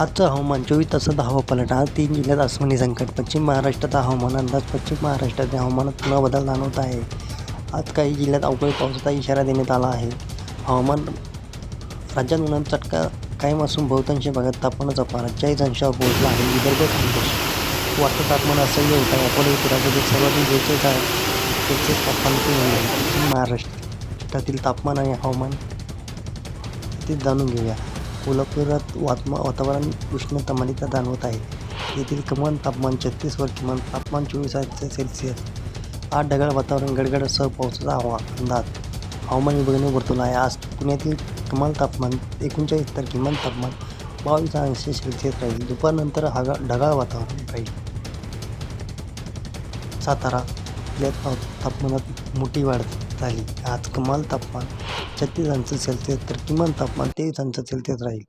आजचं हवामान चोवीस तासात हवा पलट. आज तीन जिल्ह्यात आसमानी संकट पश्चिम महाराष्ट्रात हवामान अंदाज पश्चिम महाराष्ट्रातील हवामानात पुन्हा बदल जाणवत आहे. आज काही जिल्ह्यात अवकाळी पावसाचा इशारा देण्यात आला आहे. हवामान राज्यात उन्हाचा चटका कायम असून बहुतांश भागात तापमानाचा पारा चाळीस अंशावर पोहोचला आहे. विदर्भ खानदेश वाढतं तापमान असह्य होत आहे अकोला येथे राज्यातील सर्वाधिक बेचाळीस आहे त्याचे तापमान पश्चिम महाराष्ट्रातील तापमान आणि हवामान ते जाणून घेऊया. कोल्हापुरात वातमा वातावरण उष्णतामालिका जाणवत आहे. येथील कमाल तापमान छत्तीसवर किमान तापमान चोवीस आहे सेल्सिअस. आठ ढगाळ वातावरण गडगडासह पावसाचा हवा अंदाज. हवामान विभागाने वर्तवला आहे. आज पुण्यातील कमाल तापमान एकोणचाळीस तर किमान तापमान बावीस अंश सेल्सिअस राहील. दुपारनंतर हागा ढगाळ वातावरण राहील. सातारा यात तापमानात मोठी वाढ झाली आज कमाल तापमान छत्तीस अंश सेल्सिअस तर किमान तापमान तेवीस अंश सेल्सिअस राहील.